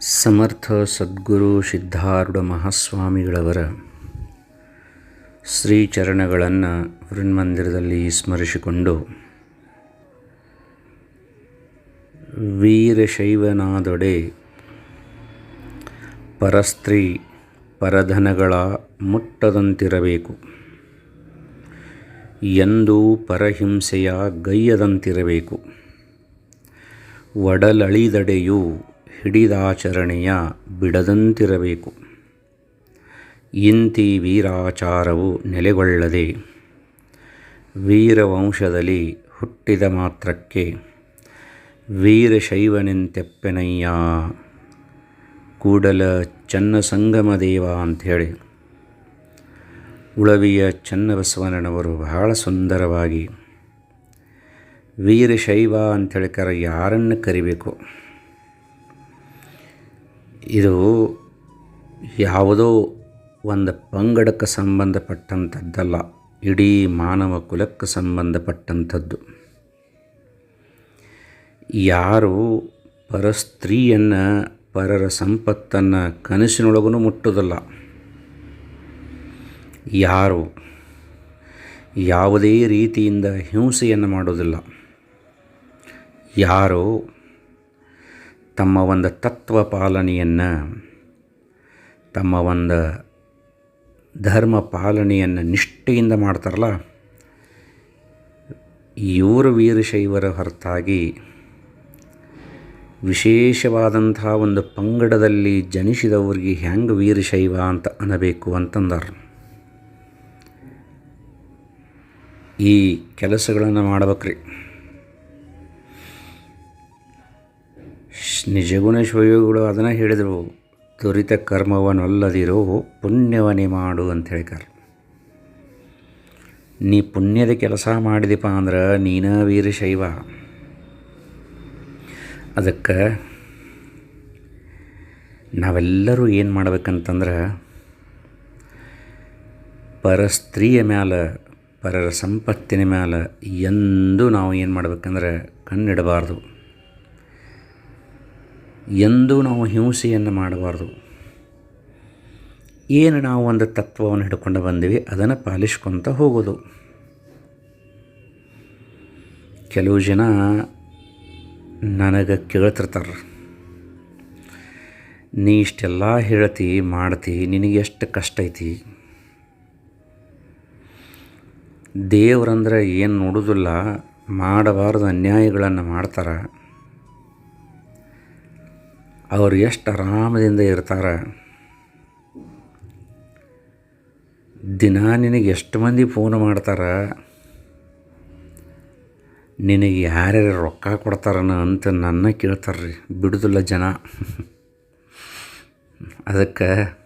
ಸಮರ್ಥ ಸದ್ಗುರು ಸಿದ್ಧಾರೂಢ ಮಹಾಸ್ವಾಮಿಗಳವರ ಶ್ರೀಚರಣಗಳನ್ನು ವೃನ್ಮಂದಿರದಲ್ಲಿ ಸ್ಮರಿಸಿಕೊಂಡು ವೀರಶೈವನಾದೊಡೆ ಪರಸ್ತ್ರೀ ಪರಧನಗಳ ಮುಟ್ಟದಂತಿರಬೇಕು. ಎಂದೂ ಪರಹಿಂಸೆಯ ಗೈಯದಂತಿರಬೇಕು. ಒಡಲಳಿದಡೆಯೂ ಹಿಡಿದಾಚರಣೆಯ ಬಿಡದಂತಿರಬೇಕು. ಇಂತಿ ವೀರಾಚಾರವು ನೆಲೆಗೊಳ್ಳದೆ, ವೀರವಂಶದಲ್ಲಿ ಹುಟ್ಟಿದ ಮಾತ್ರಕ್ಕೆ ವೀರಶೈವನೆಂತೆಪ್ಪೆನಯ್ಯ ಕೂಡಲ ಚನ್ನ ಸಂಗಮ ದೇವ ಅಂಥೇಳಿ. ಉಳವಿಯ ಚನ್ನಬಸವಣ್ಣನವರು ಬಹಳ ಸುಂದರವಾಗಿ, ವೀರಶೈವ ಅಂಥೇಳಿ ಕರ ಯಾರನ್ನು ಕರಿಬೇಕು? ಇದು ಯಾವುದೋ ಒಂದು ಪಂಗಡಕ್ಕೆ ಸಂಬಂಧಪಟ್ಟಂಥದ್ದಲ್ಲ, ಇಡೀ ಮಾನವ ಕುಲಕ್ಕೆ ಸಂಬಂಧಪಟ್ಟಂಥದ್ದು. ಯಾರು ಪರಸ್ತ್ರೀಯನ್ನು, ಪರರ ಸಂಪತ್ತನ್ನು ಕನಸಿನೊಳಗೂ ಮುಟ್ಟುವುದಲ್ಲ. ಯಾರು ಯಾವುದೇ ರೀತಿಯಿಂದ ಹಿಂಸೆಯನ್ನು ಮಾಡೋದಿಲ್ಲ ಯಾರು ತಮ್ಮ ಒಂದು ತತ್ವ ಪಾಲನೆಯನ್ನು, ತಮ್ಮ ಒಂದು ಧರ್ಮ ಪಾಲನೆಯನ್ನು ನಿಷ್ಠೆಯಿಂದ ಮಾಡ್ತಾರಲ್ಲ, ಇವರು ವೀರಶೈವರ ಹೊರತಾಗಿ ವಿಶೇಷವಾದಂಥ ಒಂದು ಪಂಗಡದಲ್ಲಿ ಜನಿಸಿದವ್ರಿಗೆ ಹೆಂಗೆ ವೀರಶೈವ ಅಂತ ಅನ್ನಬೇಕು ಅಂತಂದರು. ಈ ಕೆಲಸಗಳನ್ನು ಮಾಡ್ಬೇಕ್ರಿ. ನಿಜಗುಣ ಅದನ್ನು ಹೇಳಿದರು. ತ್ವರಿತ ಕರ್ಮವನ್ನಲ್ಲದಿರೋ ಪುಣ್ಯವನೇ ಮಾಡು ಅಂತ ಹೇಳ್ತಾರೆ ನೀ ಪುಣ್ಯದ ಕೆಲಸ ಮಾಡಿದಪ್ಪ ಅಂದ್ರೆ ನೀನ ವೀರಶೈವ ಅದಕ್ಕೆ ನಾವೆಲ್ಲರೂ ಏನು ಮಾಡ್ಬೇಕಂತಂದ್ರೆ ಪರಸ್ತ್ರೀಯ ಮ್ಯಾಲೆ, ಪರರ ಸಂಪತ್ತಿನ ಮ್ಯಾಲೆ, ಎಂದೂ ನಾವು ಏನು ಮಾಡ್ಬೇಕಂದ್ರೆ ಕಣ್ಣಿಡಬಾರ್ದು. ಎಂದೂ ನಾವು ಹಿಂಸೆಯನ್ನು ಮಾಡಬಾರ್ದು. ಏನು ನಾವು ಒಂದು ತತ್ವವನ್ನು ಹಿಡ್ಕೊಂಡು ಬಂದೀವಿ, ಅದನ್ನು ಪಾಲಿಸ್ಕೊತ ಹೋಗೋದು. ಕೆಲವು ಜನ ನನಗೆ ಕೇಳ್ತಿರ್ತಾರೆ, ನೀ ಇಷ್ಟೆಲ್ಲ ಹೇಳ್ತಿ, ಮಾಡ್ತಿ, ನಿನಗೆ ಎಷ್ಟು ಕಷ್ಟ ಐತಿ? ದೇವ್ರಂದ್ರೆ ಏನು ನೋಡೋದಿಲ್ಲ, ಮಾಡಬಾರ್ದು ಅನ್ಯಾಯಗಳನ್ನು ಮಾಡ್ತಾರೆ. ಅವ್ರು ಎಷ್ಟು ಆರಾಮದಿಂದ ಇರ್ತಾರೆ. ದಿನ ನಿನಗೆ ಎಷ್ಟು ಮಂದಿ ಫೋನ್ ಮಾಡ್ತಾರೆ. ನಿನಗೆ ಯಾರ್ಯಾರು ರೊಕ್ಕ ಕೊಡ್ತಾರನ ಅಂತ ನನ್ನ ಕೇಳ್ತಾರೆ ರೀ ಬಿಡುದಿಲ್ಲ ಜನ. ಅದಕ್ಕೆ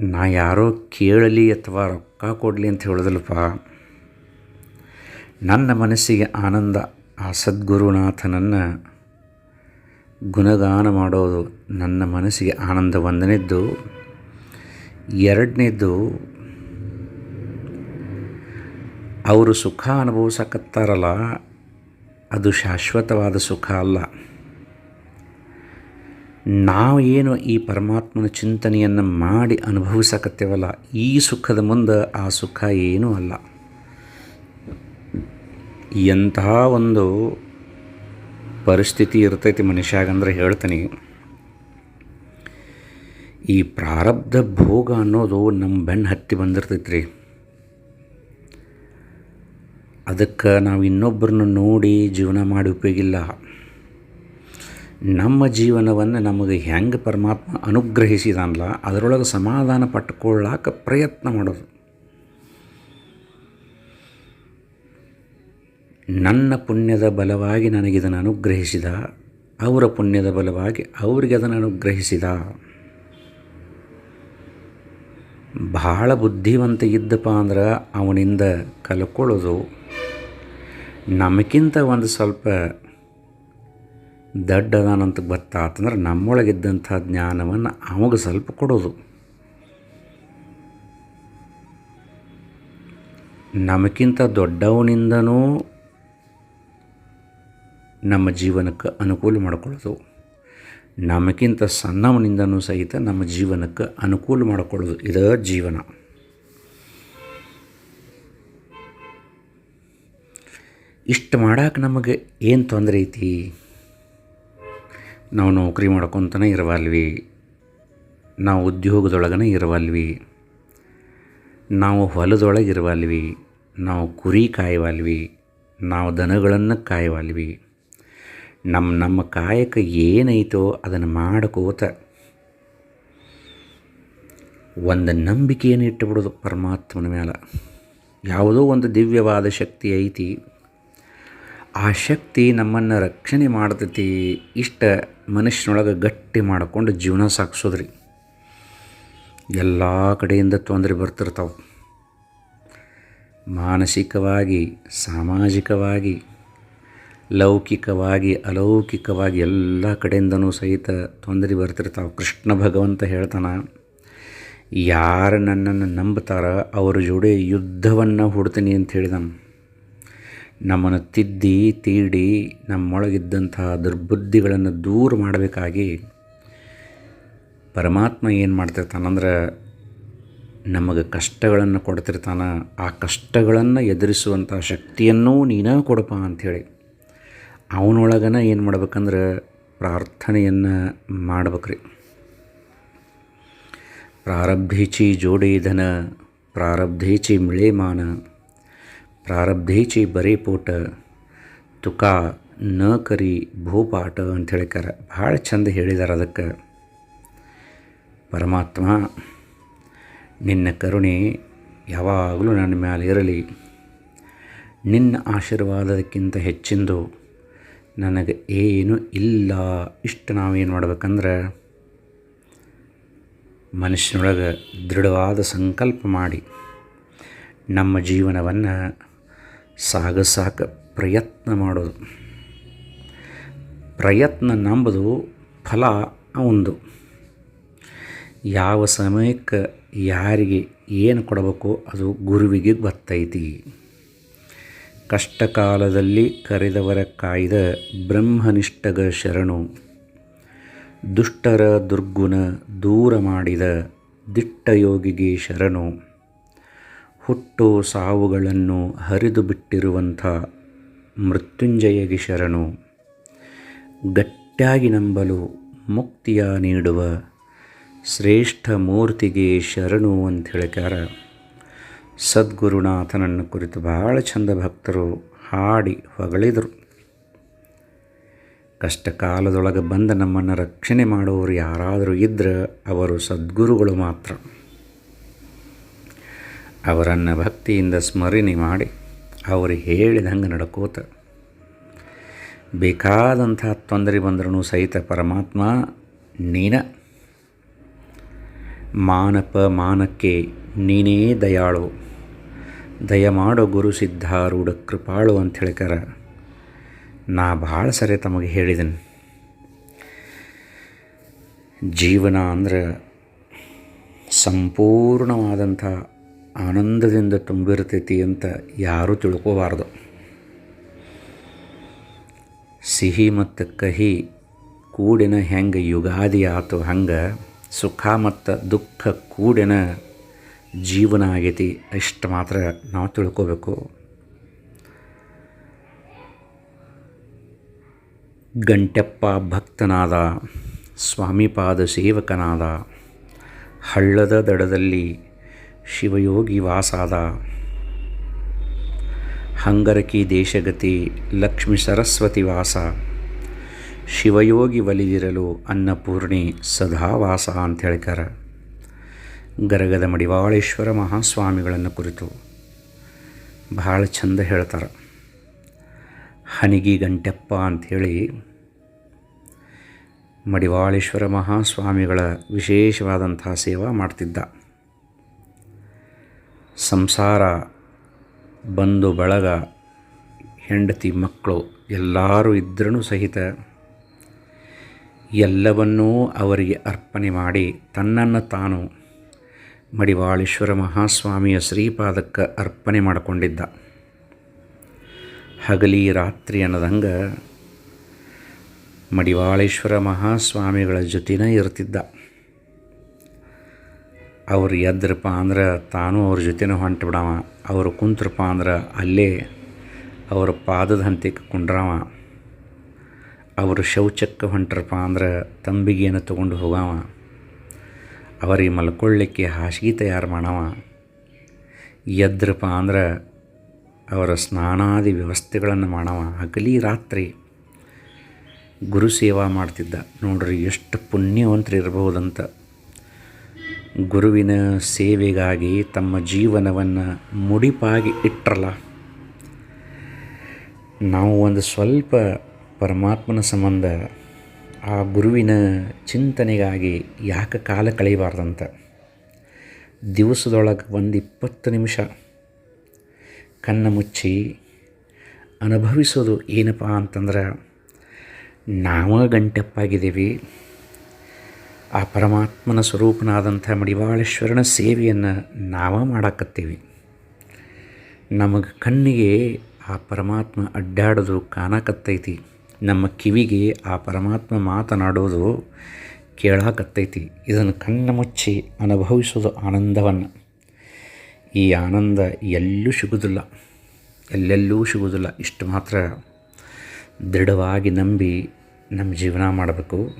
ನಾ ಯಾರೋ ಕೇಳಲಿ ಅಥವಾ ರೊಕ್ಕ ಕೊಡಲಿ ಅಂತ ಹೇಳೋದಿಲ್ಲಪ್ಪ. ನನ್ನ ಮನಸ್ಸಿಗೆ ಆನಂದ ಆ ಸದ್ಗುರುನಾಥನನ್ನು ಗುಣಗಾನ ಮಾಡೋದು ನನ್ನ ಮನಸ್ಸಿಗೆ ಆನಂದ ಒಂದನೇದ್ದು ಎರಡನೇದ್ದು, ಅವರು ಸುಖ ಅನುಭವಿಸಕತ್ತಾರಲ್ಲ, ಅದು ಶಾಶ್ವತವಾದ ಸುಖ ಅಲ್ಲ. ನಾವು ಏನು ಈ ಪರಮಾತ್ಮನ ಚಿಂತನೆಯನ್ನು ಮಾಡಿ ಅನುಭವಿಸಕತ್ತೇವಲ್ಲ, ಈ ಸುಖದ ಮುಂದೆ ಆ ಸುಖ ಏನೂ ಅಲ್ಲ. ಎಂತಹ ಒಂದು ಪರಿಸ್ಥಿತಿ ಇರ್ತೈತಿ ಮನುಷ್ಯಾಗಂದ್ರೆ ಹೇಳ್ತೀನಿ. ಈ ಪ್ರಾರಬ್ಧ ಭೋಗ ಅನ್ನೋದು ನಮ್ಮ ಬೆನ್ನು ಹತ್ತಿ ಬಂದಿರ್ತೈತೆ ರೀ ಅದಕ್ಕೆ ನಾವು ಇನ್ನೊಬ್ಬರನ್ನ ನೋಡಿ ಜೀವನ ಮಾಡಿ ಉಪಯೋಗಿಲ್ಲ ನಮ್ಮ ಜೀವನವನ್ನು ನಮಗೆ ಹೆಂಗೆ ಪರಮಾತ್ಮ ಅನುಗ್ರಹಿಸಿದಾನಲ್ಲ ಅದರೊಳಗೆ ಸಮಾಧಾನ ಪಟ್ಕೊಳ್ಳಾಕ ಪ್ರಯತ್ನ ಮಾಡೋದು. ನನ್ನ ಪುಣ್ಯದ ಬಲವಾಗಿ ನನಗಿದನ್ನು ಅನುಗ್ರಹಿಸಿದ, ಅವರ ಪುಣ್ಯದ ಬಲವಾಗಿ ಅವರಿಗೆ ಅದನ್ನು ಅನುಗ್ರಹಿಸಿದ. ಭಾಳ ಬುದ್ಧಿವಂತ ಇದ್ದಪ್ಪ ಅಂದ್ರೆ ಅವನಿಂದ ಕಲ್ಕೊಳ್ಳೋದು. ನಮಗಿಂತ ಒಂದು ಸ್ವಲ್ಪ ದಡ್ಡದಾನಂತ ಗೊತ್ತಾತಂದ್ರೆ ನಮ್ಮೊಳಗಿದ್ದಂಥ ಜ್ಞಾನವನ್ನು ಅವಾಗ ಸ್ವಲ್ಪ ಕೊಡೋದು. ನಮಗಿಂತ ದೊಡ್ಡವನಿಂದನೂ ನಮ್ಮ ಜೀವನಕ್ಕೆ ಅನುಕೂಲ ಮಾಡಿಕೊಳ್ಳೋದು. ನಮಗಿಂತ ಸಣ್ಣವನಿಂದನೂ ಸಹಿತ ನಮ್ಮ ಜೀವನಕ್ಕೆ ಅನುಕೂಲ ಮಾಡಿಕೊಳ್ಳೋದು ಇದೇ ಜೀವನ. ಇಷ್ಟು ಮಾಡಕ್ಕೆ ನಮಗೆ ಏನು ತೊಂದರೆ ಐತಿ? ನಾವು ನೌಕರಿ ಮಾಡ್ಕೊತನೇ ಇರವಲ್ವಿ. ನಾವು ಉದ್ಯೋಗದೊಳಗನೇ ಇರವಲ್ವಿ. ನಾವು ಹೊಲದೊಳಗೆ ಇರವಲ್ವಿ. ನಾವು ಕುರಿ ಕಾಯವಲ್ವಿ. ನಾವು ದನಗಳನ್ನು ಕಾಯವಲ್ವಿ. ನಮ್ಮ ನಮ್ಮ ಕಾಯಕ ಏನೈತೋ ಅದನ್ನು ಮಾಡ್ಕೋತ ಒಂದು ನಂಬಿಕೆಯನ್ನು ಇಟ್ಟುಬಿಡೋದು ಪರಮಾತ್ಮನ ಮೇಲೆ ಯಾವುದೋ ಒಂದು ದಿವ್ಯವಾದ ಶಕ್ತಿ ಐತಿ. ಆ ಶಕ್ತಿ ನಮ್ಮನ್ನು ರಕ್ಷಣೆ ಮಾಡ್ತೈತಿ. ಇಷ್ಟ ಮನುಷ್ಯನೊಳಗೆ ಗಟ್ಟಿ ಮಾಡಿಕೊಂಡು ಜೀವನ ಸಾಗಿಸೋದ್ರಿ. ಎಲ್ಲ ಕಡೆಯಿಂದ ತೊಂದರೆ ಬರ್ತಿರ್ತಾವೆ. ಮಾನಸಿಕವಾಗಿ, ಸಾಮಾಜಿಕವಾಗಿ ಲೌಕಿಕವಾಗಿ, ಅಲೌಕಿಕವಾಗಿ ಎಲ್ಲ ಕಡೆಯಿಂದನೂ ಸಹಿತ ತೊಂದರೆ ಬರ್ತಿರ್ತಾವೆ. ಕೃಷ್ಣ ಭಗವಂತ ಹೇಳ್ತಾನೆ, ಯಾರು ನನ್ನನ್ನು ನಂಬ್ತಾರ ಅವರ ಜೋಡಿ ಯುದ್ಧವನ್ನು ಹುಡ್ತೀನಿ ಅಂತ ಹೇಳಿದಾನೆ. ನಮ್ಮನ್ನು ತಿದ್ದಿ, ತೀಡಿ ನಮ್ಮೊಳಗಿದ್ದಂತಹ ದುರ್ಬುದ್ಧಿಗಳನ್ನು ದೂರ ಮಾಡಬೇಕಾಗಿ ಪರಮಾತ್ಮ ಏನು ಮಾಡ್ತಿರ್ತಾನಂದ್ರೆ ನಮಗೆ ಕಷ್ಟಗಳನ್ನು ಕೊಡ್ತಿರ್ತಾನೆ. ಆ ಕಷ್ಟಗಳನ್ನು ಎದುರಿಸುವಂಥ ಶಕ್ತಿಯನ್ನೂ ನೀನೇ ಕೊಡಪ್ಪ ಅಂಥೇಳಿ. ಅವನೊಳಗನ ಏನು ಮಾಡ್ಬೇಕಂದ್ರೆ ಪ್ರಾರ್ಥನೆಯನ್ನು ಮಾಡ್ಬೇಕ್ರಿ. ಪ್ರಾರಬ್ಧೀಚಿ ಜೋಡೇಧನ, ಪ್ರಾರಬ್ಧೀಚಿ ಮಿಳೇಮಾನ ಪ್ರಾರಬ್ಧೇಚಿ ಬರೇಪೋಟ, ತುಕಾ ನ ಕರಿ ಭೂಪಾಟ ಅಂತ ಹೇಳಿಕಾರ ಭಾಳ ಚಂದ ಹೇಳಿದಾರೆ ಅದಕ್ಕೆ. ಪರಮಾತ್ಮ, ನಿನ್ನ ಕರುಣೆ ಯಾವಾಗಲೂ ನನ್ನ ಮೇಲೆ ಇರಲಿ. ನಿನ್ನ ಆಶೀರ್ವಾದಕ್ಕಿಂತ ಹೆಚ್ಚಿಂದು ನನಗೆ ಏನು ಇಲ್ಲ. ಇಷ್ಟು ನಾವೇನು ಮಾಡ್ಬೇಕಂದ್ರೆ ಮನುಷ್ಯನೊಳಗೆ ದೃಢವಾದ ಸಂಕಲ್ಪ ಮಾಡಿ ನಮ್ಮ ಜೀವನವನ್ನು ಸಾಗಸಾಕ ಪ್ರಯತ್ನ ಮಾಡೋದು. ಪ್ರಯತ್ನ ನಂಬುದು ಫಲ ಒಂದು. ಯಾವ ಸಮಯಕ್ಕೆ ಯಾರಿಗೆ ಏನು ಕೊಡಬೇಕೋ ಅದು ಗುರುವಿಗೆ ಗೊತ್ತೈತಿ. ಕಷ್ಟಕಾಲದಲ್ಲಿ ಕರೆದವರ ಕಾಯ್ದ ಬ್ರಹ್ಮನಿಷ್ಠಗ ಶರಣು. ದುಷ್ಟರ ದುರ್ಗುಣ ದೂರ ಮಾಡಿದ ದಿಟ್ಟಯೋಗಿಗೆ ಶರಣು. ಹುಟ್ಟು ಸಾವುಗಳನ್ನು ಹರಿದು ಬಿಟ್ಟಿರುವಂಥ ಮೃತ್ಯುಂಜಯಗೆ ಶರಣು. ಗಟ್ಟಿಯಾಗಿ ನಂಬಲು ಮುಕ್ತಿಯ ನೀಡುವ ಶ್ರೇಷ್ಠ ಮೂರ್ತಿಗೆ ಶರಣು ಅಂತ ಹೇಳ್ಯಾರ ಸದ್ಗುರುನಾಥನನ್ನು ಕುರಿತು ಭಾಳ ಚಂದ ಭಕ್ತರು ಹಾಡಿ ಹೊಗಳಿದರು. ಕಷ್ಟ ಕಾಲದೊಳಗೆ ಬಂದ ನಮ್ಮನ್ನು ರಕ್ಷಣೆ ಮಾಡುವವರು ಯಾರಾದರೂ ಇದ್ದರೆ ಅವರು ಸದ್ಗುರುಗಳು ಮಾತ್ರ. ಅವರನ್ನು ಭಕ್ತಿಯಿಂದ ಸ್ಮರಣೆ ಮಾಡಿ ಅವರು ಹೇಳಿದಂಗೆ ನಡ್ಕೋತ. ಬೇಕಾದಂಥ ತೊಂದರೆ ಬಂದ್ರೂ ಸಹಿತ ಪರಮಾತ್ಮ ನೀನ. ಮಾನಪ ಮಾನಕ್ಕೆ ನೀನೇ ದಯಾಳು. ದಯಮಾಡು ಗುರು ಸಿದ್ಧಾರೂಢ ಕೃಪಾಳು ಅಂತ ಹೇಳ್ಕಾರ ನಾ ಭಾಳ ಸರಿ ತಮಗೆ ಹೇಳಿದ್ದೀನಿ ಜೀವನ ಅಂದ್ರೆ ಸಂಪೂರ್ಣವಾದಂಥ ಆನಂದದಿಂದ ತುಂಬಿರ್ತೈತಿ ಅಂತ ಯಾರೂ ತಿಳ್ಕೋಬಾರ್ದು. ಸಿಹಿ ಮತ್ತು ಕಹಿ ಕೂಡಿನ ಹೆಂಗೆ ಯುಗಾದಿ ಆತು ಹಂಗೆ ಸುಖ ಮತ್ತು ದುಃಖ ಕೂಡಿನ ಜೀವನ ಆಗೈತಿ ಇಷ್ಟು ಮಾತ್ರ ನಾವು ತಿಳ್ಕೋಬೇಕು. ಗಂಟೆಪ್ಪ ಭಕ್ತನಾದ, ಸ್ವಾಮಿಪಾದ ಸೇವಕನಾದ, ಹಳ್ಳದ ದಡದಲ್ಲಿ ಶಿವಯೋಗಿ ವಾಸಾದ, ಹಂಗರಕಿ ದೇಶಗತಿ ಲಕ್ಷ್ಮಿ ಸರಸ್ವತಿ ವಾಸ, ಶಿವಯೋಗಿ ಒಲಿದಿರಲು ಅನ್ನಪೂರ್ಣಿ ಸದಾ ವಾಸ ಅಂತ ಹೇಳ್ಕಾರ ಗರಗದ ಮಡಿವಾಳೇಶ್ವರ ಮಹಾಸ್ವಾಮಿಗಳನ್ನು ಕುರಿತು ಭಾಳ ಚಂದ ಹೇಳ್ತಾರೆ. ಹನಿಗಿ ಗಂಟೆಪ್ಪ ಅಂಥೇಳಿ ಮಡಿವಾಳೇಶ್ವರ ಮಹಾಸ್ವಾಮಿಗಳ ವಿಶೇಷವಾದಂತಹ ಸೇವಾ ಮಾಡ್ತಿದ್ದ. ಸಂಸಾರ, ಬಂಧು, ಬಳಗ, ಹೆಂಡತಿ, ಮಕ್ಕಳು ಎಲ್ಲರೂ ಇದ್ರೂ ಸಹಿತ ಎಲ್ಲವನ್ನೂ ಅವರಿಗೆ ಅರ್ಪಣೆ ಮಾಡಿ ತನ್ನನ್ನು ತಾನು ಮಡಿವಾಳೇಶ್ವರ ಮಹಾಸ್ವಾಮಿಯ ಶ್ರೀಪಾದಕ್ಕೆ ಅರ್ಪಣೆ ಮಾಡಿಕೊಂಡಿದ್ದ. ಹಗಲಿ ರಾತ್ರಿ ಅನ್ನದಂಗ ಮಡಿವಾಳೇಶ್ವರ ಮಹಾಸ್ವಾಮಿಗಳ ಜೊತೆನೇ ಇರ್ತಿದ್ದ. ಅವ್ರು ಎದ್ರಪ್ಪ ಅಂದ್ರೆ ತಾನು ಅವ್ರ ಜೊತೆನೇ ಹೊಂಟು ಬಿಡವ. ಅವರು ಕುಂತ್ರಪ್ಪ ಅಂದ್ರೆ ಅಲ್ಲೇ ಅವರ ಪಾದದ ಹಂತಕ್ಕೆ ಕುಂಡ್ರವ. ಅವರು ಶೌಚಕ್ಕೆ ಹೊಂಟ್ರಪ್ಪ ಅಂದ್ರೆ ತಂಬಿಗೆಯನ್ನು ತೊಗೊಂಡು ಹೋಗವ. ಅವರಿಗೆ ಮಲ್ಕೊಳ್ಳಿಕ್ಕೆ ಹಾಸಿಗೆ ತಯಾರು ಮಾಡವ. ಎದ್ರಪ್ಪ ಅಂದ್ರೆ ಅವರ ಸ್ನಾನಾದಿ ವ್ಯವಸ್ಥೆಗಳನ್ನು ಮಾಡವ. ಹಗಲಿ ರಾತ್ರಿ ಗುರು ಸೇವಾ ಮಾಡ್ತಿದ್ದ. ನೋಡ್ರಿ ಎಷ್ಟು ಪುಣ್ಯವಂತರು ಇರಬಹುದಂತ ಗುರುವಿನ ಸೇವೆಗಾಗಿ ತಮ್ಮ ಜೀವನವನ್ನು ಮುಡಿಪಾಗಿ ಇಟ್ಟರಲ್ಲ ನಾವು ಒಂದು ಸ್ವಲ್ಪ ಪರಮಾತ್ಮನ ಸಂಬಂಧ ಆ ಗುರುವಿನ ಚಿಂತನೆಗಾಗಿ ಯಾಕೆ ಕಾಲ ಕಳೆಯಬಾರ್ದಂತ? ದಿವಸದೊಳಗೆ ಒಂದು ಇಪ್ಪತ್ತು ನಿಮಿಷ ಕಣ್ಣು ಮುಚ್ಚಿ ಅನುಭವಿಸೋದು ಏನಪ್ಪ ಅಂತಂದ್ರೆ ನಾವು ಗಂಟೆಪ್ಪಾಗಿದ್ದೀವಿ. ಆ ಪರಮಾತ್ಮನ ಸ್ವರೂಪನಾದಂಥ ಮಡಿವಾಳೇಶ್ವರನ ಸೇವೆಯನ್ನು ನಾವು ಮಾಡಾಕತ್ತೀವಿ. ನಮಗೆ ಕಣ್ಣಿಗೆ ಆ ಪರಮಾತ್ಮ ಅಡ್ಡಾಡೋದು ಕಾಣಕತ್ತೈತಿ. ನಮ್ಮ ಕಿವಿಗೆ ಆ ಪರಮಾತ್ಮ ಮಾತನಾಡೋದು ಕೇಳಾಕತ್ತೈತಿ. ಇದನ್ನು ಕಣ್ಣು ಮುಚ್ಚಿ ಅನುಭವಿಸೋದು ಆನಂದವನ್ನು. ಈ ಆನಂದ ಎಲ್ಲೂ ಸಿಗೋದಿಲ್ಲ. ಎಲ್ಲೆಲ್ಲೂ ಸಿಗೋದಿಲ್ಲ. ಇಷ್ಟು ಮಾತ್ರ ದೃಢವಾಗಿ ನಂಬಿ ನಮ್ಮ ಜೀವನ ಮಾಡಬೇಕು.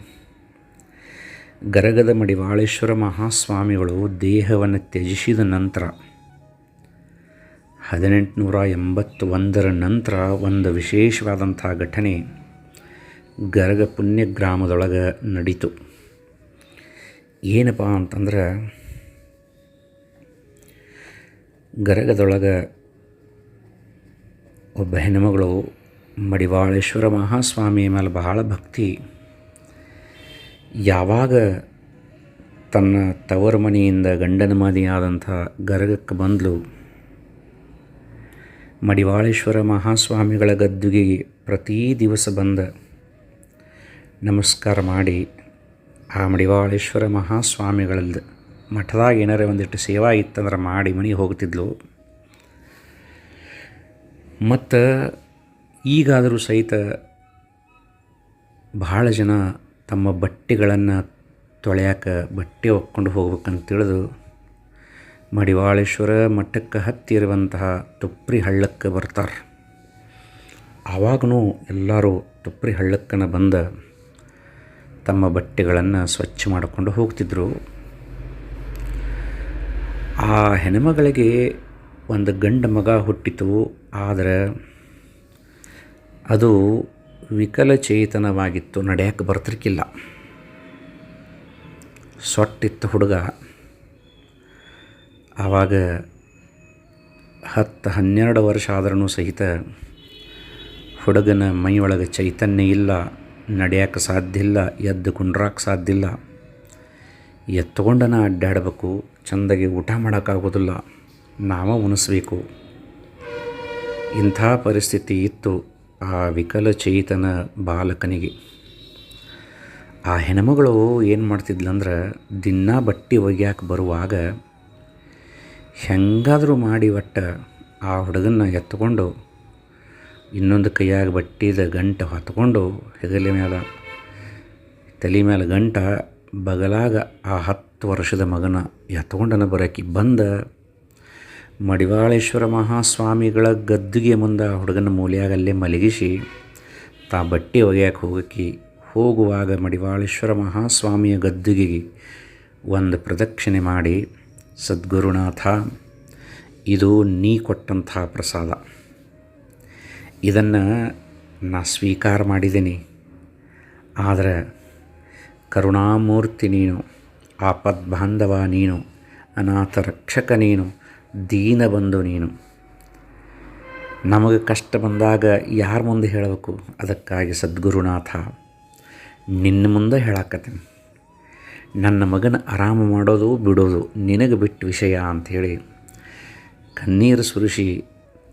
ಗರಗದ ಮಡಿವಾಳೇಶ್ವರ ಮಹಾಸ್ವಾಮಿಗಳು ದೇಹವನ್ನು ತ್ಯಜಿಸಿದ ನಂತರ, ಹದಿನೆಂಟುನೂರ ಎಂಬತ್ತೊಂದರ ನಂತರ ಒಂದು ವಿಶೇಷವಾದಂಥ ಘಟನೆ ಗರಗ ಪುಣ್ಯ ಗ್ರಾಮದೊಳಗೆ ನಡೀತು. ಏನಪ್ಪ ಅಂತಂದ್ರೆ, ಗರಗದೊಳಗೆ ಒಬ್ಬ ಹೆಣ್ಣುಮಗಳು ಮಡಿವಾಳೇಶ್ವರ ಮಹಾಸ್ವಾಮಿ ಮೇಲೆ ಬಹಳ ಭಕ್ತಿ. ಯಾವಾಗ ತನ್ನ ತವರು ಮನೆಯಿಂದ ಗಂಡನ ಮನೆಯಾದಂಥ ಗರಗಕ್ಕೆ ಬಂದಲು, ಮಡಿವಾಳೇಶ್ವರ ಮಹಾಸ್ವಾಮಿಗಳ ಗದ್ದುಗೆ ಪ್ರತಿ ದಿವಸ ಬಂದ ನಮಸ್ಕಾರ ಮಾಡಿ ಆ ಮಡಿವಾಳೇಶ್ವರ ಮಹಾಸ್ವಾಮಿಗಳದ್ದು ಮಠದಾಗ ಏನಾರೇ ಒಂದಿಷ್ಟು ಸೇವಾ ಇತ್ತಂದ್ರೆ ಮಾಡಿ ಮನೆಗೆ ಹೋಗ್ತಿದ್ಲು. ಮತ್ತು ಈಗಾದರೂ ಸಹಿತ ಬಹಳ ಜನ ತಮ್ಮ ಬಟ್ಟೆಗಳನ್ನು ತೊಳೆಯಾಕ ಬಟ್ಟೆ ಒಕ್ಕೊಂಡು ಹೋಗ್ಬೇಕಂತ ತಿಳಿದು ಮಡಿವಾಳೇಶ್ವರ ಮಠಕ್ಕೆ ಹತ್ತಿರುವಂತಹ ತುಪ್ರಿ ಹಳ್ಳಕ್ಕೆ ಬರ್ತಾರೆ. ಆವಾಗೂ ಎಲ್ಲರೂ ತುಪ್ರಿ ಹಳ್ಳಕ್ಕನ ಬಂದ ತಮ್ಮ ಬಟ್ಟೆಗಳನ್ನು ಸ್ವಚ್ಛ ಮಾಡಿಕೊಂಡು ಹೋಗ್ತಿದ್ರು. ಆ ಹೆಣ್ಮಗಳಿಗೆ ಒಂದು ಗಂಡ ಮಗ ಹುಟ್ಟಿತು, ಆದರೆ ಅದು ವಿಕಲಚೇತನವಾಗಿತ್ತು, ನಡೆಯಕ್ಕೆ ಬರ್ತಿರ್ಕಿಲ್ಲ ಸೊಟ್ಟಿತ್ತು ಹುಡುಗ ಆವಾಗ ಹತ್ತು ಹನ್ನೆರಡು ವರ್ಷ ಆದ್ರೂ ಸಹಿತ ಹುಡುಗನ ಮೈಯೊಳಗೆ ಚೈತನ್ಯ ಇಲ್ಲ. ನಡೆಯೋಕ್ಕೆ ಸಾಧ್ಯ ಇಲ್ಲ ಎದ್ದು ಕುಂಡ್ರಕ್ಕೆ ಸಾಧ್ಯ ಇಲ್ಲ ಎತ್ಕೊಂಡನ ಅಡ್ಡಾಡಬೇಕು, ಚೆಂದಾಗಿ ಊಟ ಮಾಡೋಕ್ಕಾಗೋದಿಲ್ಲ, ನಾವ ಉಣಿಸ್ಬೇಕು. ಇಂಥ ಪರಿಸ್ಥಿತಿ ಇತ್ತು ಆ ವಿಕಲಚೇತನ ಬಾಲಕನಿಗೆ. ಆ ಹೆಣ್ಮಗಳು ಏನು ಮಾಡ್ತಿದ್ಲಂದ್ರೆ ದಿನ ಬಟ್ಟೆ ಒಗ್ಯಾಕೆ ಬರುವಾಗ ಹೆಂಗಾದರೂ ಮಾಡಿ ಒಟ್ಟ ಆ ಹುಡುಗನ್ನ ಎತ್ಕೊಂಡು ಇನ್ನೊಂದು ಕೈಯಾಗಿ ಬಟ್ಟಿದ ಗಂಟ ಹೊತ್ಕೊಂಡು ಹೆಗಲ ಮ್ಯಾಲ, ತಲೆ ಮ್ಯಾಲ ಗಂಟ ಬಗಲಾಗ ಆ ಹತ್ತು ವರ್ಷದ ಮಗನ ಎತ್ಕೊಂಡನ ಬರಕಿ ಬಂದ ಮಡಿವಾಳೇಶ್ವರ ಮಹಾಸ್ವಾಮಿಗಳ ಗದ್ದುಗೆ ಮುಂದೆ ಹುಡುಗನ ಮೂಲೆಯಾಗ ಅಲ್ಲೇ ಮಲಗಿಸಿ ತಾ ಬಟ್ಟೆ ಒಗೆಯಕ್ಕೆ ಹೋಗಕ್ಕೆ ಹೋಗುವಾಗ ಮಡಿವಾಳೇಶ್ವರ ಮಹಾಸ್ವಾಮಿಯ ಗದ್ದುಗೆಗೆ ಒಂದು ಪ್ರದಕ್ಷಿಣೆ ಮಾಡಿ, ಸದ್ಗುರುನಾಥ, ಇದು ನೀ ಕೊಟ್ಟಂಥ ಪ್ರಸಾದ. ಇದನ್ನು ನಾ ಸ್ವೀಕಾರ ಮಾಡಿದ್ದೀನಿ. ಆದರೆ ಕರುಣಾಮೂರ್ತಿ ನೀನು, ಆಪದ್ಬಾಂಧವ ನೀನು ಅನಾಥ ರಕ್ಷಕ ನೀನು, ದೀನ ಬಂದು ನೀನು. ನಮಗೆ ಕಷ್ಟ ಬಂದಾಗ ಯಾರ ಮುಂದೆ ಹೇಳಬೇಕು? ಅದಕ್ಕಾಗಿ ಸದ್ಗುರುನಾಥ, ನಿನ್ನ ಮುಂದೆ ಹೇಳಾಕತ್ತೀನಿ. ನನ್ನ ಮಗನ ಆರಾಮ ಮಾಡೋದು ಬಿಡೋದು ನಿನಗೆ ಬಿಟ್ಟು ವಿಷಯ ಅಂಥೇಳಿ ಕಣ್ಣೀರು ಸುರಿಸಿ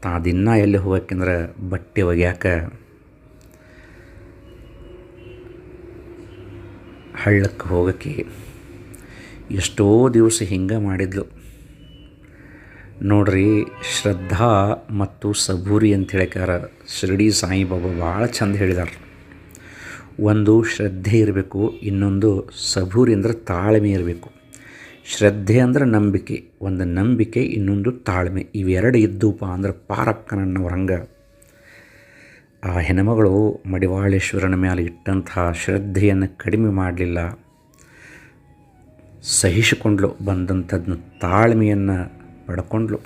ತಾ ದಿನ ಎಲ್ಲಿ ಹೋಗಬೇಕಂದ್ರೆ ಬಟ್ಟೆ ಒಗ್ಯಾಕ. ಹಳ್ಳಕ್ಕೆ ಹೋಗಕ್ಕೆ ಎಷ್ಟೋ ದಿವಸ ಹಿಂಗೆ ಮಾಡಿದ್ಲು. ನೋಡ್ರಿ, ಶ್ರದ್ಧಾ ಮತ್ತು ಸಬೂರಿ ಅಂತ ಹೇಳ್ಯಾರ ಶಿರಡಿ ಸಾಯಿಬಾಬಾ ಭಾಳ ಚಂದ ಹೇಳಿದಾರೆ. ಒಂದು ಶ್ರದ್ಧೆ ಇರಬೇಕು, ಇನ್ನೊಂದು ಸಬೂರಿ ಅಂದರೆ ತಾಳ್ಮೆ ಇರಬೇಕು. ಶ್ರದ್ಧೆ ಅಂದ್ರೆ ನಂಬಿಕೆ, ಒಂದು ನಂಬಿಕೆ, ಇನ್ನೊಂದು ತಾಳ್ಮೆ. ಇವೆರಡು ಇದ್ದೂಪ ಅಂದ್ರೆ ಪಾರಕ್ಕನನ್ನವ್ರ ಹಂಗೆ. ಆ ಹೆಣ್ಮಗಳು ಮಡಿವಾಳೇಶ್ವರನ ಮೇಲೆ ಇಟ್ಟಂತಹ ಶ್ರದ್ಧೆಯನ್ನು ಕಡಿಮೆ ಮಾಡಲಿಲ್ಲ. ಸಹಿಸಿಕೊಂಡ್ಲು ಬಂದಂಥದ್ದನ್ನು ತಾಳ್ಮೆಯನ್ನು ಪಡ್ಕೊಂಡ್ಲು.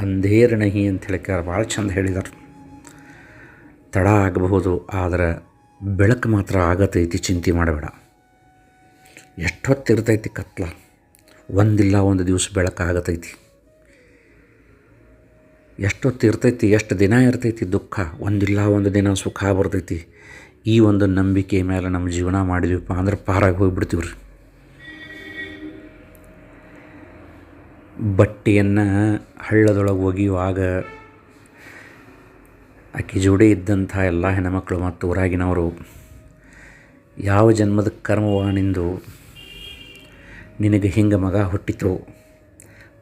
ಅಂಧೇರ್ ನಹಿ ಅಂತ ಹೇಳಿಕಾರ ಭಾಳ ಚಂದ ಹೇಳಿದರು. ತಡ ಆಗಬಹುದು, ಆದರೆ ಬೆಳಕು ಮಾತ್ರ ಆಗತೈತಿ, ಚಿಂತೆ ಮಾಡಬೇಡ. ಎಷ್ಟೊತ್ತಿರ್ತೈತಿ ಕತ್ಲ? ಒಂದಿಲ್ಲ ಒಂದು ದಿವಸ ಬೆಳಕಾಗತೈತಿ. ಎಷ್ಟೊತ್ತು ಇರ್ತೈತಿ ಎಷ್ಟು ದಿನ ಇರ್ತೈತಿ ದುಃಖ? ಒಂದಿಲ್ಲ ಒಂದು ದಿನ ಸುಖ ಬರ್ತೈತಿ. ಈ ಒಂದು ನಂಬಿಕೆ ಮೇಲೆ ನಮ್ಮ ಜೀವನ ಮಾಡಿದ್ವಿಪ್ಪ ಅಂದ್ರೆ ಪಾರಾಗಿ ಹೋಗ್ಬಿಡ್ತೀವಿ ರೀ ಬಟ್ಟೆಯನ್ನು ಹಳ್ಳದೊಳಗೆ ಒಗೆಯುವಾಗ ಆಕೆ ಜೋಡಿ ಇದ್ದಂಥ ಎಲ್ಲ ಹೆಣ್ಮಕ್ಳು ಮತ್ತು ಊರಾಗಿನವರು ಯಾವ ಜನ್ಮದ ಕರ್ಮವ ನಿಂದು ನಿನಗೆ ಹಿಂಗೆ ಮಗ ಹುಟ್ಟಿತು?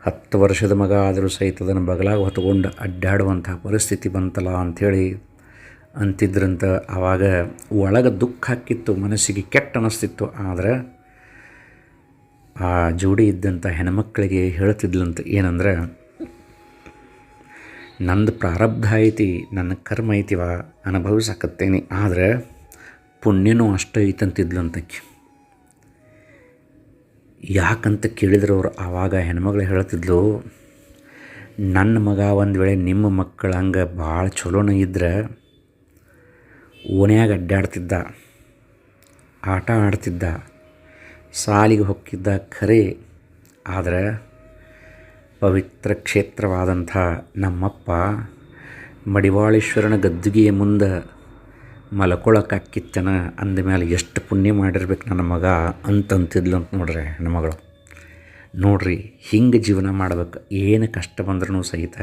ಹತ್ತು ವರ್ಷದ ಮಗ ಆದರೂ ಸಹಿತ ಅದನ್ನು ಬಗಲಾಗ ಹೊತ್ಕೊಂಡು ಅಡ್ಡಾಡುವಂಥ ಪರಿಸ್ಥಿತಿ ಬಂತಲ್ಲ ಅಂಥೇಳಿ ಅಂತಿದ್ರಂತ ಆವಾಗ ಒಳಗೆ ದುಃಖ ಹಾಕಿತ್ತು, ಮನಸ್ಸಿಗೆ ಕೆಟ್ಟ ಅನ್ನಿಸ್ತಿತ್ತು ಆದರೆ ಆ ಜೋಡಿ ಇದ್ದಂಥ ಹೆಣ್ಮಕ್ಳಿಗೆ ಹೇಳ್ತಿದ್ಲಂತ ಏನಂದ್ರೆ, ನಂದು ಪ್ರಾರಬ್ಧ ಐತಿ, ನನ್ನ ಕರ್ಮ ಐತಿವ, ಅನುಭವಿಸಕತ್ತೇನೆ. ಆದರೆ ಪುಣ್ಯನೂ ಅಷ್ಟು ಐತಂತಿದ್ಲಂತಕ್ಕೆ. ಯಾಕಂತ ಕೇಳಿದ್ರು ಅವ್ರು, ಆವಾಗ ಹೆಣ್ಮಗಳು ಹೇಳ್ತಿದ್ಲು, ನನ್ನ ಮಗ ಒಂದು ವೇಳೆ ನಿಮ್ಮ ಮಕ್ಕಳು ಹಂಗೆ ಭಾಳ ಚಲೋನ ಇದ್ರೆ ಓನ್ಯಾಗ ಅಡ್ಡಾಡ್ತಿದ್ದ ಆಟ ಆಡ್ತಿದ್ದ, ಸಾಲಿಗೆ ಹೊಕ್ಕಿದ್ದ ಖರೆ, ಆದರೆ ಪವಿತ್ರ ಕ್ಷೇತ್ರವಾದಂಥ ನಮ್ಮಪ್ಪ ಮಡಿವಾಳೇಶ್ವರನ ಗದ್ದುಗೆಯ ಮುಂದೆ ಮಲ್ಕೊಳಕ್ಕಾಕಿತ್ತನ ಅಂದ ಮೇಲೆ ಎಷ್ಟು ಪುಣ್ಯ ಮಾಡಿರ್ಬೇಕು ನನ್ನ ಮಗ ಅಂತಂತಿದ್ಲು ಅಂತ ನೋಡ್ರಿ ಹೆಣ್ಮಗಳು ನೋಡ್ರಿ, ಹಿಂಗೆ ಜೀವನ ಮಾಡ್ಬೇಕು, ಏನು ಕಷ್ಟ ಬಂದ್ರೂ ಸಹಿತ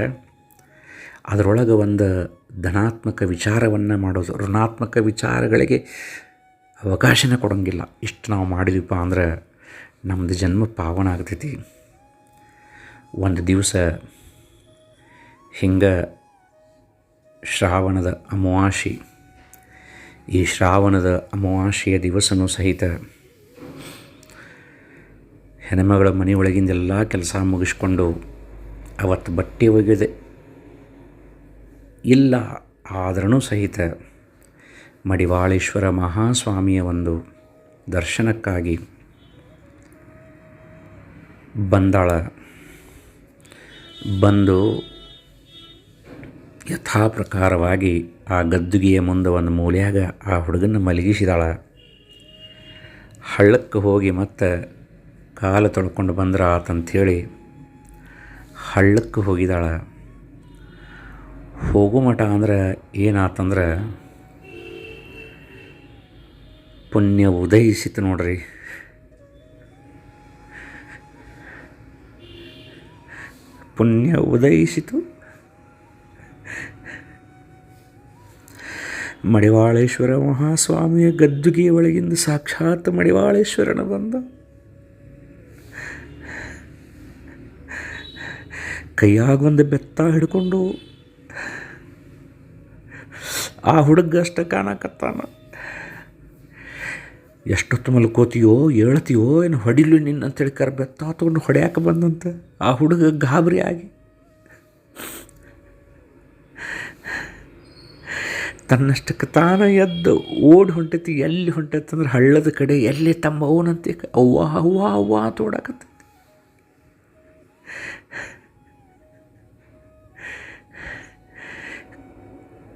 ಅದರೊಳಗೆ ಒಂದು ಧನಾತ್ಮಕ ವಿಚಾರವನ್ನು ಮಾಡೋದು, ಋಣಾತ್ಮಕ ವಿಚಾರಗಳಿಗೆ ಅವಕಾಶನ ಕೊಡೋಂಗಿಲ್ಲ. ಇಷ್ಟು ನಾವು ಮಾಡಿದ್ವಿಪ್ಪ ಅಂದ್ರೆ ನಮ್ಮದು ಜನ್ಮ ಪಾವನ ಆಗ್ತೈತಿ. ಒಂದು ದಿವಸ ಹಿಂಗೆ ಶ್ರಾವಣದ ಅಮಾವಾಶಿ ಈ ಶ್ರಾವಣದ ಅಮಾವಾಸ್ಯೆಯ ದಿವಸನೂ ಸಹಿತ ಹೆಣ್ಮಗಳ ಮನೆಯೊಳಗಿಂದೆಲ್ಲ ಕೆಲಸ ಮುಗಿಸ್ಕೊಂಡು ಅವತ್ತು ಬಟ್ಟೆ ಒಗೆದೆ ಇಲ್ಲ ಆದ್ರೂ ಸಹಿತ ಮಡಿವಾಳೇಶ್ವರ ಮಹಾಸ್ವಾಮಿಯ ಒಂದು ದರ್ಶನಕ್ಕಾಗಿ ಬಂದಾಳ. ಬಂದು ಯಥಾ ಪ್ರಕಾರವಾಗಿ ಆ ಗದ್ದುಗೆಯ ಮುಂದೆ ಒಂದು ಮೂಲ್ಯಾಗ ಆ ಹುಡುಗನ ಮಲಗಿಸಿದಾಳ. ಹಳ್ಳಕ್ಕೆ ಹೋಗಿ ಮತ್ತೆ ಕಾಲು ತೊಳ್ಕೊಂಡು ಬಂದ್ರೆ ಆತಂಥೇಳಿ ಹಳ್ಳಕ್ಕೆ ಹೋಗಿದಾಳ. ಹೋಗೋ ಮಠ ಅಂದ್ರೆ ಏನಾತಂದ್ರೆ ಪುಣ್ಯ ಉದಯಿಸಿತು ನೋಡ್ರಿ. ಪುಣ್ಯ ಉದಯಿಸಿತು. ಮಡಿವಾಳೇಶ್ವರ ಮಹಾಸ್ವಾಮಿಯ ಗದ್ದುಗೆಯ ಒಳಗಿಂದ ಸಾಕ್ಷಾತ್ ಮಡಿವಾಳೇಶ್ವರನ ಬಂದ. ಕೈಯಾಗೊಂದು ಬೆತ್ತ ಹಿಡ್ಕೊಂಡು ಆ ಹುಡುಗ ಅಷ್ಟ ಕಾಣಕತ್ತಾನ. ಎಷ್ಟೊತ್ತು ಮಲ್ಕೋತೀಯೋ ಹೇಳ್ತೀಯೋ ಏನು ಹೊಡಿಲು ನಿನ್ನ ಅಂತೇಳಿ ಕರ್ ಬೆತ್ತ ತೊಗೊಂಡು ಹೊಡ್ಯಾಕೆ ಬಂದಂತೆ ಆ ಹುಡುಗ ಗಾಬರಿ ಆಗಿ ತನ್ನಷ್ಟಕ್ಕೆ ತಾನ ಎದ್ದು ಓಡಿ ಹೊಂಟೈತಿ, ಎಲ್ಲಿ ಹೊಂಟೈತಿ ಅಂದ್ರೆ ಹಳ್ಳದ ಕಡೆ, ಎಲ್ಲಿ ತಮ್ಮ ಅವನಂತೆ ಅವ್ವ ಅವ್ವ ಅವ್ವ ಅಂತ ಓಡಾಕತ್ತೈತಿ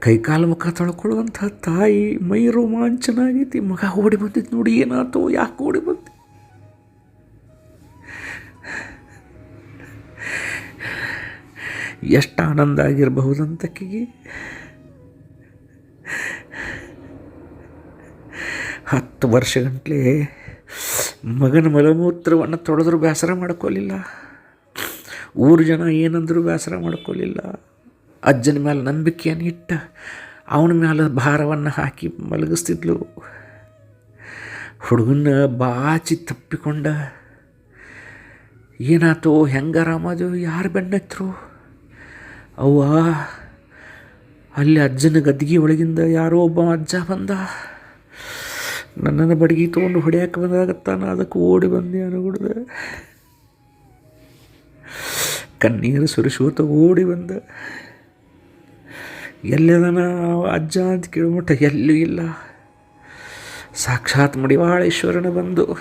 ಕೈಕಾಲು ಮುಖ ತೊಳ್ಕೊಳ್ಳುವಂಥ ತಾಯಿ ಮೈ ರೋಮಾಂಚನ ಆಗೈತಿ ಮಗ ಓಡಿ ಬಂದೈತಿ ನೋಡಿ ಏನಾಯ್ತು ಯಾಕೆ ಓಡಿ ಬಂದಿ. ಎಷ್ಟು ಆನಂದ ಆಗಿರಬಹುದಂತಕ್ಕಿಗೆ ಹತ್ತು ವರ್ಷಗಂಟ್ಲೆ ಮಗನ ಮಲಮೂತ್ರವನ್ನು ತೊಳೆದ್ರೂ ಬೇಸರ ಮಾಡ್ಕೊಲಿಲ್ಲ. ಊರು ಜನ ಏನಂದರೂ ಬೇಸರ ಮಾಡ್ಕೊಲಿಲ್ಲ. ಅಜ್ಜನ ಮೇಲೆ ನಂಬಿಕೆಯನ್ನು ಇಟ್ಟ ಅವನ ಮೇಲೆ ಭಾರವನ್ನು ಹಾಕಿ ಮಲಗಿಸ್ತಿದ್ಲು. ಹುಡುಗನ ಬಾಚಿ ತಪ್ಪಿಕೊಂಡ ಏನಾಯ್ತು ರಾಮಾಜು ಯಾರು ಬೆನ್ನತ್ತರು ಅವ್ವ, ಅಲ್ಲಿ ಅಜ್ಜನ ಗದ್ದಿಗೆ ಒಳಗಿಂದ ಯಾರೋ ಒಬ್ಬ ಅಜ್ಜ ಬಂದ. ನನ್ನನ್ನು ಬಡಗಿ ತೊಗೊಂಡು ಹೊಡೆಯಕ್ಕೆ ಬಂದಾಗತ್ತಾನ? ಅದಕ್ಕೆ ಓಡಿ ಬಂದೆ ಅನುಗುಡ್ದೆ ಕಣ್ಣೀರು ಸುರಿಸುತ್ತ ಓಡಿ ಬಂದ. ಎಲ್ಲದನ ಅಜ್ಜ ಅಂತ ಕೇಳಿಬಿಟ್ಟ, ಎಲ್ಲೂ ಇಲ್ಲ. ಸಾಕ್ಷಾತ್ ಮಡಿವಾಳೇಶ್ವರನ ಬಂದು.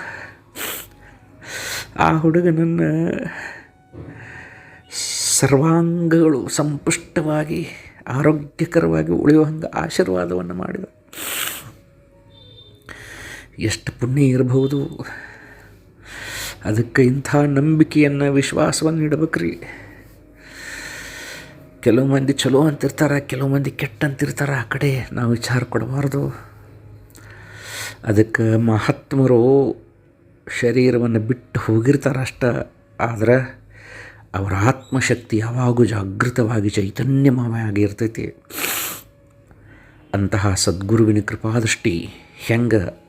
ಆ ಹುಡುಗನನ್ನ ಸರ್ವಾಂಗಗಳು ಸಂಪುಷ್ಟವಾಗಿ, ಆರೋಗ್ಯಕರವಾಗಿ ಉಳಿಯುವ ಹಂಗೆ ಆಶೀರ್ವಾದವನ್ನು ಮಾಡಿದ. ಎಷ್ಟು ಪುಣ್ಯ ಇರಬಹುದು? ಅದಕ್ಕೆ ಇಂಥ ನಂಬಿಕೆಯನ್ನು ವಿಶ್ವಾಸವನ್ನು ಇಡಬೇಕ್ರಿ. ಕೆಲವು ಮಂದಿ ಚಲೋ ಅಂತಿರ್ತಾರೆ, ಕೆಲವು ಮಂದಿ ಕೆಟ್ಟ ಅಂತಿರ್ತಾರೆ, ಆ ಕಡೆ ನಾವು ವಿಚಾರ ಕೊಡಬಾರ್ದು. ಅದಕ್ಕೆ ಮಹಾತ್ಮರು ಶರೀರವನ್ನು ಬಿಟ್ಟು ಹೋಗಿರ್ತಾರೆ ಅಷ್ಟ. ಆದ್ರೆ ಅವರ ಆತ್ಮಶಕ್ತಿ ಯಾವಾಗೂ ಜಾಗೃತವಾಗಿ ಚೈತನ್ಯಮಯವಾಗಿ ಇರ್ತೈತಿ. ಅಂತಹ ಸದ್ಗುರುವಿನ ಕೃಪಾದೃಷ್ಟಿ ಹೆಂಗೆ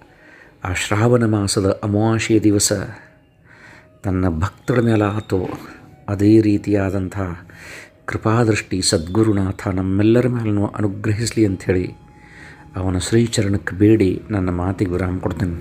ಆ ಶ್ರಾವಣ ಮಾಸದ ಅಮಾವಾಸ್ಯೆಯ ದಿವಸ ತನ್ನ ಭಕ್ತರ ಮೇಲೆ ಆತೋ ಅದೇ ರೀತಿಯಾದಂಥ ಕೃಪಾದೃಷ್ಟಿ ಸದ್ಗುರುನಾಥ ನಮ್ಮೆಲ್ಲರ ಮೇಲೂ ಅನುಗ್ರಹಿಸಲಿ ಅಂಥೇಳಿ ಅವನ ಶ್ರೀಚರಣಕ್ಕೆ ಬೇಡಿ ನನ್ನ ಮಾತಿಗೆ ವಿರಾಮ ಕೊಡ್ತೇನೆ.